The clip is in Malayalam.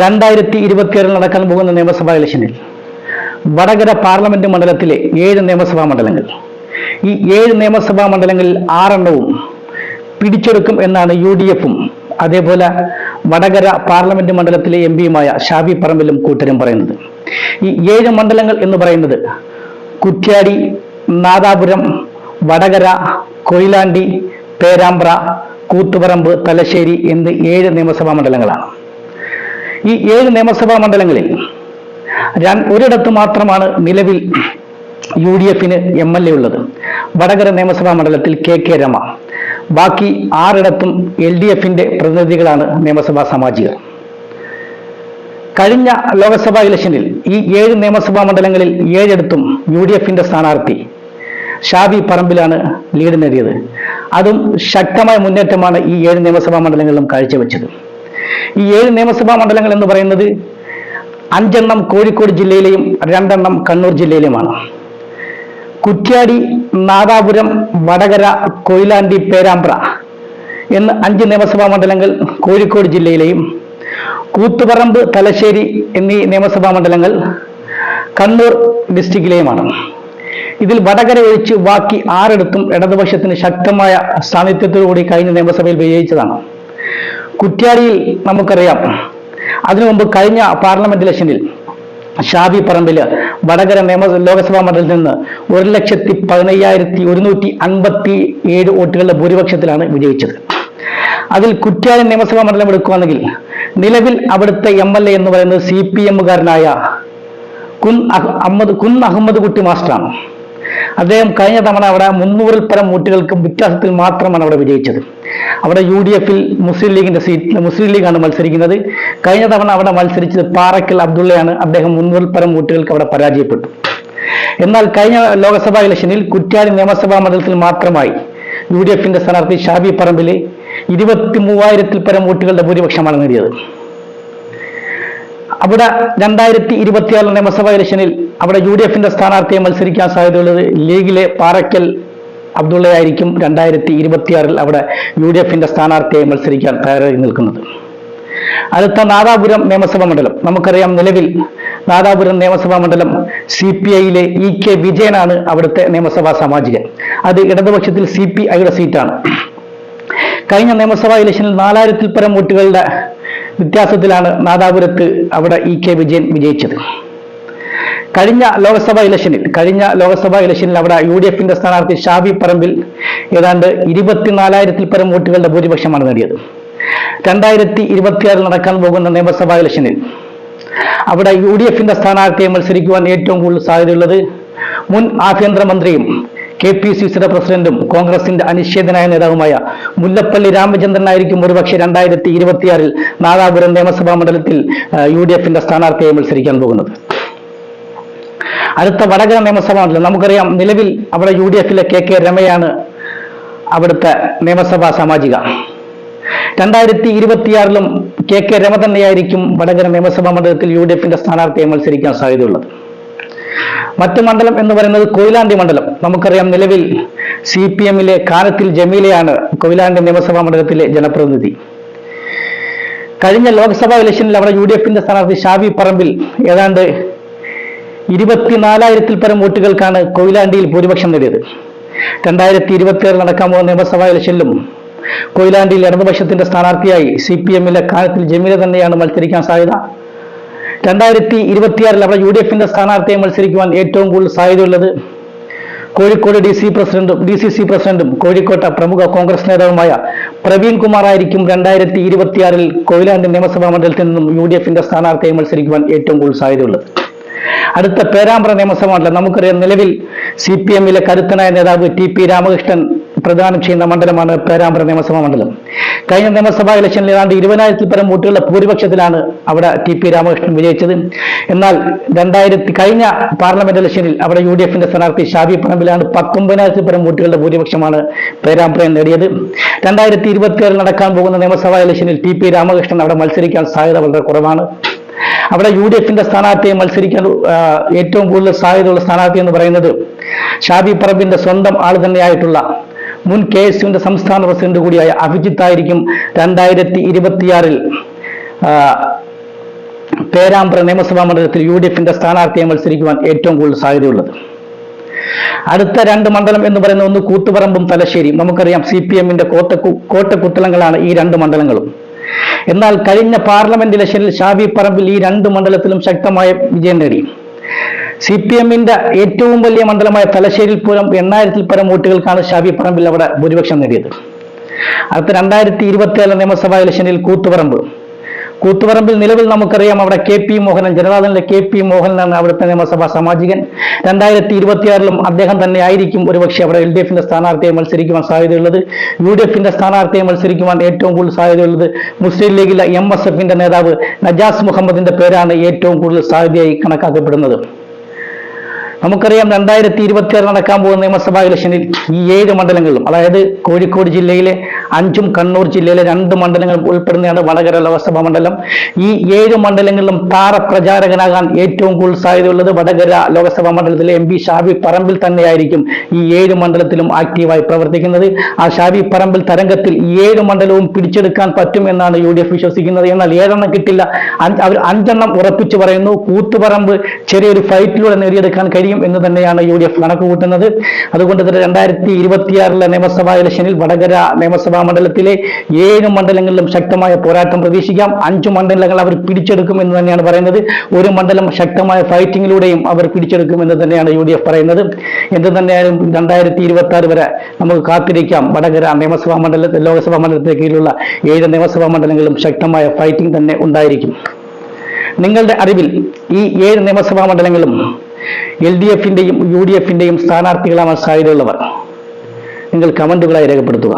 രണ്ടായിരത്തി ഇരുപത്തിയേഴിൽ നടക്കാൻ പോകുന്ന നിയമസഭാ ഇലക്ഷനിൽ വടകര പാർലമെന്റ് മണ്ഡലത്തിലെ ഏഴ് നിയമസഭാ മണ്ഡലങ്ങൾ. ഈ ഏഴ് നിയമസഭാ മണ്ഡലങ്ങളിൽ ആറെണ്ണവും പിടിച്ചെടുക്കും എന്നാണ് യു ഡി എഫും അതേപോലെ വടകര പാർലമെന്റ് മണ്ഡലത്തിലെ എം പിയുമായ ഷാബി പറമ്പിലും കൂട്ടരും പറയുന്നത്. ഈ ഏഴ് മണ്ഡലങ്ങൾ എന്ന് പറയുന്നത് കുറ്റ്യാടി നാദാപുരം വടകര കൊയിലാണ്ടി പേരാമ്പ്ര കൂത്തുപറമ്പ് തലശ്ശേരി എന്നീ ഏഴ് നിയമസഭാ മണ്ഡലങ്ങളാണ്. ഈ ഏഴ് നിയമസഭാ മണ്ഡലങ്ങളിൽ ഞാൻ ഒരിടത്ത് മാത്രമാണ് നിലവിൽ യു ഡി എഫിന് എം എൽ എ ഉള്ളത്. വടകര നിയമസഭാ മണ്ഡലത്തിൽ കെ കെ രമ. ബാക്കി ആറിടത്തും എൽ ഡി എഫിന്റെ പ്രതിനിധികളാണ് നിയമസഭാ സാമാജികർ. കഴിഞ്ഞ ലോക്സഭാ ഇലക്ഷനിൽ ഈ ഏഴ് നിയമസഭാ മണ്ഡലങ്ങളിൽ ഏഴിടത്തും യു ഡി എഫിന്റെ സ്ഥാനാർത്ഥി ഷാബി പറമ്പിലാണ് ലീഡ് നേടിയത്. അതും ശക്തമായ മുന്നേറ്റമാണ് ഈ ഏഴ് നിയമസഭാ മണ്ഡലങ്ങളിലും കാഴ്ചവെച്ചത്. ഈ ഏഴ് നിയമസഭാ മണ്ഡലങ്ങൾ എന്ന് പറയുന്നത് അഞ്ചെണ്ണം കോഴിക്കോട് ജില്ലയിലെയും രണ്ടെണ്ണം കണ്ണൂർ ജില്ലയിലെയുമാണ് കുറ്റ്യാടി നാദാപുരം വടകര കൊയിലാണ്ടി പേരാമ്പ്ര എന്ന് അഞ്ച് നിയമസഭാ മണ്ഡലങ്ങൾ കോഴിക്കോട് ജില്ലയിലെയും കൂത്തുപറമ്പ് തലശ്ശേരി എന്നീ നിയമസഭാ മണ്ഡലങ്ങൾ കണ്ണൂർ ഡിസ്ട്രിക്റ്റിലെയുമാണ്. ഇതിൽ വടകര ഒഴിച്ച് ബാക്കി ആറിടത്തും ഇടതുപക്ഷത്തിന് ശക്തമായ സാന്നിധ്യത്തോടുകൂടി കഴിഞ്ഞ നിയമസഭയിൽ വിജയിച്ചതാണ്. കുറ്റ്യാടിയിൽ നമുക്കറിയാം. അതിനു മുമ്പ് കഴിഞ്ഞ പാർലമെന്റ് ഇലക്ഷനിൽ ഷാബി പറമ്പിൽ വടകര നിയമ ലോക്സഭാ മണ്ഡലത്തിൽ നിന്ന് ഒരു ലക്ഷത്തി പതിനയ്യായിരത്തി ഒരുന്നൂറ്റി അൻപത്തി ഏഴ് വോട്ടുകളുടെ ഭൂരിപക്ഷത്തിലാണ് വിജയിച്ചത്. അതിൽ കുറ്റ്യാടി നിയമസഭാ മണ്ഡലം എടുക്കുകയാണെങ്കിൽ നിലവിൽ അവിടുത്തെ എം എൽ എ എന്ന് പറയുന്നത് സി പി എമ്മുകാരനായ കുൻ അഹ് അഹമ്മദ് കുൻ അഹമ്മദ് കുട്ടി മാസ്റ്ററാണ്. അദ്ദേഹം കഴിഞ്ഞ തവണ അവിടെ മുന്നൂറിൽ പരം വോട്ടുകൾക്കും വ്യത്യാസത്തിൽ മാത്രമാണ് അവിടെ വിജയിച്ചത്. അവിടെ യു ഡി എഫിൽ മുസ്ലിം ലീഗിന്റെ സീറ്റ് മുസ്ലിം ലീഗാണ് മത്സരിക്കുന്നത്. കഴിഞ്ഞ തവണ അവിടെ മത്സരിച്ചത് പാറക്കൽ അബ്ദുള്ളയാണ്. അദ്ദേഹം മുന്നൂറിൽ പരം വോട്ടുകൾക്ക് അവിടെ പരാജയപ്പെട്ടു. എന്നാൽ കഴിഞ്ഞ ലോക്സഭാ ഇലക്ഷനിൽ കുറ്റ്യാടി നിയമസഭാ മണ്ഡലത്തിൽ മാത്രമായി യു ഡി എഫിന്റെ സ്ഥാനാർത്ഥി ഷാബി പറമ്പിൽ ഇരുപത്തി മൂവായിരത്തിൽ പരം വോട്ടുകളുടെ ഭൂരിപക്ഷമാണ് നേടിയത്. അവിടെ രണ്ടായിരത്തി ഇരുപത്തിയാറ് നിയമസഭാ ഇലക്ഷനിൽ അവിടെ യു ഡി എഫിന്റെ സ്ഥാനാർത്ഥിയെ മത്സരിക്കാൻ സാധ്യതയുള്ളത് ലീഗിലെ പാറക്കൽ അബ്ദുള്ളയായിരിക്കും രണ്ടായിരത്തി ഇരുപത്തിയാറിൽ അവിടെ യു ഡി എഫിന്റെ സ്ഥാനാർത്ഥിയെ മത്സരിക്കാൻ തയ്യാറായി നിൽക്കുന്നത്. അടുത്ത നാദാപുരം നിയമസഭാ മണ്ഡലം. നമുക്കറിയാം നിലവിൽ നാദാപുരം നിയമസഭാ മണ്ഡലം സി പി ഐയിലെ ഇ കെ വിജയനാണ് അവിടുത്തെ നിയമസഭാ സാമാജികൻ. അത് ഇടതുപക്ഷത്തിൽ സി പി ഐയുടെ സീറ്റാണ്. കഴിഞ്ഞ നിയമസഭാ ഇലക്ഷനിൽ നാലായിരത്തിൽ പരം വോട്ടുകളുടെ വ്യത്യാസത്തിലാണ് നാദാപുരത്ത് അവിടെ ഇ കെ വിജയൻ വിജയിച്ചത്. കഴിഞ്ഞ ലോക്സഭാ ഇലക്ഷനിൽ കഴിഞ്ഞ ലോക്സഭാ ഇലക്ഷനിൽ അവിടെ യു ഡി എഫിന്റെ സ്ഥാനാർത്ഥി ഷാബി പറമ്പിൽ ഏതാണ്ട് ഇരുപത്തിനാലായിരത്തിൽ പരം വോട്ടുകളുടെ ഭൂരിപക്ഷമാണ് നേടിയത്. രണ്ടായിരത്തി ഇരുപത്തിയാറിൽ നടക്കാൻ പോകുന്ന നിയമസഭാ ഇലക്ഷനിൽ അവിടെ യു ഡി എഫിന്റെ സ്ഥാനാർത്ഥിയെ മത്സരിക്കുവാൻ ഏറ്റവും കൂടുതൽ സാധ്യതയുള്ളത് മുൻ ആഭ്യന്തരമന്ത്രിയും കെ പി സി സിയുടെ പ്രസിഡന്റും കോൺഗ്രസിന്റെ അനിശ്ചിതനായ നേതാവുമായ മുല്ലപ്പള്ളി രാമചന്ദ്രൻ ആയിരിക്കും ഒരുപക്ഷെ രണ്ടായിരത്തി ഇരുപത്തിയാറിൽ നാഗാപുരം നിയമസഭാ മണ്ഡലത്തിൽ യു ഡി എഫിന്റെ സ്ഥാനാർത്ഥിയെ മത്സരിക്കാൻ പോകുന്നത്. അടുത്ത വടകര നിയമസഭാ മണ്ഡലം. നമുക്കറിയാം നിലവിൽ അവിടെ യു ഡി എഫിലെ കെ കെ രമയാണ് അവിടുത്തെ നിയമസഭാ സാമാജിക. രണ്ടായിരത്തി ഇരുപത്തിയാറിലും കെ കെ രമ തന്നെയായിരിക്കും വടകര നിയമസഭാ മണ്ഡലത്തിൽ യു ഡി എഫിന്റെ സ്ഥാനാർത്ഥിയെ മത്സരിക്കാൻ സാധ്യതയുള്ളത്. മറ്റു മണ്ഡലം എന്ന് പറയുന്നത് കൊയിലാണ്ടി മണ്ഡലം. നമുക്കറിയാം നിലവിൽ സി പി എമ്മിലെ കാനത്തിൽ ജമീലയാണ് കൊയിലാണ്ടി നിയമസഭാ മണ്ഡലത്തിലെ ജനപ്രതിനിധി. കഴിഞ്ഞ ലോക്സഭാ ഇലക്ഷനിൽ അവിടെ യു ഡി എഫിന്റെ സ്ഥാനാർത്ഥി ഷാബി പറമ്പിൽ ഏതാണ്ട് ഇരുപത്തിനാലായിരത്തിൽ പരം വോട്ടുകൾക്കാണ് കൊയിലാണ്ടിയിൽ ഭൂരിപക്ഷം നേടിയത്. രണ്ടായിരത്തി ഇരുപത്തിയാറ് നടക്കാൻ പോകുന്ന നിയമസഭാ ഇലക്ഷനിലും കൊയിലാണ്ടിയിൽ ഇടതുപക്ഷത്തിന്റെ സ്ഥാനാർത്ഥിയായി സി പി എമ്മിലെ കാലത്തിൽ ജമീല തന്നെയാണ് മത്സരിക്കാൻ സാധ്യത. രണ്ടായിരത്തി ഇരുപത്തിയാറിൽ അവിടെ യു ഡി എഫിന്റെ സ്ഥാനാർത്ഥിയെ മത്സരിക്കുവാൻ ഏറ്റവും കൂടുതൽ സാധ്യതയുള്ളത് കോഴിക്കോട് ഡി സി പ്രസിഡന്റും ഡി സി സി പ്രസിഡന്റും കോഴിക്കോട്ടെ പ്രമുഖ കോൺഗ്രസ് നേതാവുമായ പ്രവീൺ കുമാർ ആയിരിക്കും രണ്ടായിരത്തി ഇരുപത്തിയാറിൽ കൊയിലാണ്ടി നിയമസഭാ മണ്ഡലത്തിൽ നിന്നും യു ഡി എഫിന്റെ സ്ഥാനാർത്ഥിയെ മത്സരിക്കുവാൻ ഏറ്റവും കൂടുതൽ സാധ്യതയുള്ളത്. അടുത്ത പേരാമ്പ്ര നിയമസഭാ മണ്ഡലം. നമുക്കറിയാം നിലവിൽ സി പി എമ്മിലെ കരുത്തനായ നേതാവ് ടി പി രാമകൃഷ്ണൻ പ്രദാനം ചെയ്യുന്ന മണ്ഡലമാണ് പേരാമ്പ്ര നിയമസഭാ മണ്ഡലം. കഴിഞ്ഞ നിയമസഭാ ഇലക്ഷനിൽ ഏതാണ്ട് ഇരുപതിനായിരത്തിൽ പരം വോട്ടുകളുടെ ഭൂരിപക്ഷത്തിലാണ് അവിടെ ടി പി രാമകൃഷ്ണൻ വിജയിച്ചത്. എന്നാൽ രണ്ടായിരത്തി കഴിഞ്ഞ പാർലമെന്റ് ഇലക്ഷനിൽ അവിടെ യു ഡി എഫിന്റെ സ്ഥാനാർത്ഥി ഷാബി പറമ്പിലാണ് പത്തൊമ്പതിനായിരത്തിൽ പരം വോട്ടുകളുടെ ഭൂരിപക്ഷമാണ് പേരാമ്പ്രയിൽ നേടിയത്. രണ്ടായിരത്തി ഇരുപത്തിയേഴിൽ നടക്കാൻ പോകുന്ന നിയമസഭാ ഇലക്ഷനിൽ ടി പി രാമകൃഷ്ണൻ അവിടെ മത്സരിക്കാൻ സാധ്യത വളരെ കുറവാണ്. അവിടെ യു ഡി എഫിന്റെ സ്ഥാനാർത്ഥിയെ മത്സരിക്കാൻ ഏറ്റവും കൂടുതൽ സാധ്യതയുള്ള സ്ഥാനാർത്ഥി എന്ന് പറയുന്നത് ഷാബി പറമ്പിന്റെ സ്വന്തം ആൾ തന്നെയായിട്ടുള്ള മുൻ കെ എസ് യുവിന്റെ സംസ്ഥാന പ്രസിഡന്റ് കൂടിയായ അഭിജിത്ത് ആയിരിക്കും രണ്ടായിരത്തി ഇരുപത്തിയാറിൽ പേരാമ്പ്ര നിയമസഭാ മണ്ഡലത്തിൽ യു ഡി എഫിന്റെ സ്ഥാനാർത്ഥിയെ മത്സരിക്കുവാൻ ഏറ്റവും കൂടുതൽ സാധ്യതയുള്ളത്. അടുത്ത രണ്ട് മണ്ഡലം എന്ന് പറയുന്ന ഒന്ന് കൂത്തുപറമ്പും തലശ്ശേരിയും നമുക്കറിയാം സി പി എമ്മിന്റെ കോട്ടക്കു കോട്ടക്കുത്തലങ്ങളാണ് ഈ രണ്ട് മണ്ഡലങ്ങളും. എന്നാൽ കഴിഞ്ഞ പാർലമെന്റ് ഇലക്ഷനിൽ ഷാബി പറമ്പിൽ ഈ രണ്ട് മണ്ഡലത്തിലും ശക്തമായ വിജയം നേടി. സി പി എമ്മിന്റെ ഏറ്റവും വലിയ മണ്ഡലമായ തലശ്ശേരിയിൽ പോലും എണ്ണായിരത്തിൽ പരം വോട്ടുകൾക്കാണ് ഷാബി പറമ്പിൽ അവിടെ ഭൂരിപക്ഷം നേടിയത്. അടുത്ത രണ്ടായിരത്തി ഇരുപത്തിയേഴ് നിയമസഭാ ഇലക്ഷനിൽ കൂത്തുപറമ്പ്. കൂത്തുപറമ്പിൽ നിലവിൽ നമുക്കറിയാം അവിടെ കെ പി മോഹനൻ ജനതാദളിലെ കെ പി മോഹനനാണ് അവിടുത്തെ നിയമസഭാ സാമാജികൻ. രണ്ടായിരത്തി ഇരുപത്തിയാറിലും അദ്ദേഹം തന്നെ ആയിരിക്കും ഒരുപക്ഷെ അവിടെ എൽ ഡി എഫിന്റെ സ്ഥാനാർത്ഥിയെ മത്സരിക്കുവാൻ സാധ്യതയുള്ളത്. യു ഡി എഫിന്റെ സ്ഥാനാർത്ഥിയെ മത്സരിക്കുവാൻ ഏറ്റവും കൂടുതൽ സാധ്യതയുള്ളത് മുസ്ലിം ലീഗിലെ എം എസ് എഫിന്റെ നേതാവ് നജാസ് മുഹമ്മദിന്റെ പേരാണ് ഏറ്റവും കൂടുതൽ സാധ്യതയായി കണക്കാക്കപ്പെടുന്നത്. നമുക്കറിയാം രണ്ടായിരത്തി ഇരുപത്തിയാറ് നടക്കാൻ പോകുന്ന നിയമസഭാ ഇലക്ഷനിൽ ഈ ഏഴ് മണ്ഡലങ്ങളിലും അതായത് കോഴിക്കോട് ജില്ലയിലെ അഞ്ചും കണ്ണൂർ ജില്ലയിലെ രണ്ട് മണ്ഡലങ്ങൾ ഉൾപ്പെടുന്നതാണ് വടകര ലോക്സഭാ മണ്ഡലം. ഈ ഏഴ് മണ്ഡലങ്ങളിലും താരപ്രചാരകനാകാൻ ഏറ്റവും കൂടുതൽ സാധ്യതയുള്ളത് വടകര ലോക്സഭാ മണ്ഡലത്തിലെ എം പി ഷാബി പറമ്പിൽ തന്നെയായിരിക്കും ഈ ഏഴ് മണ്ഡലത്തിലും ആക്റ്റീവായി പ്രവർത്തിക്കുന്നത്. ആ ഷാബി പറമ്പിൽ തരംഗത്തിൽ ഈ ഏഴ് മണ്ഡലവും പിടിച്ചെടുക്കാൻ പറ്റും എന്നാണ് യു ഡി എഫ് വിശ്വസിക്കുന്നത്. എന്നാൽ ഏഴെണ്ണം കിട്ടില്ല. അവർ അഞ്ചെണ്ണം ഉറപ്പിച്ചു പറയുന്നു കൂത്തുപറമ്പ് ചെറിയൊരു ഫൈറ്റിലൂടെ നേടിയെടുക്കാൻ കഴിയും എന്ന് തന്നെയാണ് യു ഡി എഫ് കണക്ക് കൂട്ടുന്നത് അതുകൊണ്ട് തന്നെ രണ്ടായിരത്തി ഇരുപത്തിയാറിലെ നിയമസഭാ ഇലക്ഷനിൽ വടകര നിയമസഭാ മണ്ഡലത്തിലെ ഏഴ് മണ്ഡലങ്ങളിലും ശക്തമായ പോരാട്ടം പ്രതീക്ഷിക്കാം. അഞ്ചു മണ്ഡലങ്ങൾ അവർ പിടിച്ചെടുക്കും എന്ന് തന്നെയാണ് പറയുന്നത്. ഒരു മണ്ഡലം ശക്തമായ ഫൈറ്റിങ്ങിലൂടെയും അവർ പിടിച്ചെടുക്കും എന്ന് തന്നെയാണ് യു ഡി എഫ് പറയുന്നത്. എന്ത് തന്നെയായാലും രണ്ടായിരത്തി ഇരുപത്തി ആറ് വരെ നമുക്ക് കാത്തിരിക്കാം. വടകര നിയമസഭാ മണ്ഡലത്തിൽ ലോക്സഭാ മണ്ഡലത്തിന് കീഴിലുള്ള ഏഴ് നിയമസഭാ മണ്ഡലങ്ങളിലും ശക്തമായ ഫൈറ്റിംഗ് തന്നെ ഉണ്ടായിരിക്കും. നിങ്ങളുടെ അറിവിൽ ഈ ഏഴ് നിയമസഭാ മണ്ഡലങ്ങളും എൽ ഡി എഫിന്റെയും യു ഡി എഫിന്റെയും സ്ഥാനാർത്ഥികളാവാൻ സാധ്യതയുള്ളവർ നിങ്ങൾ കമന്റുകളായി രേഖപ്പെടുത്തുക.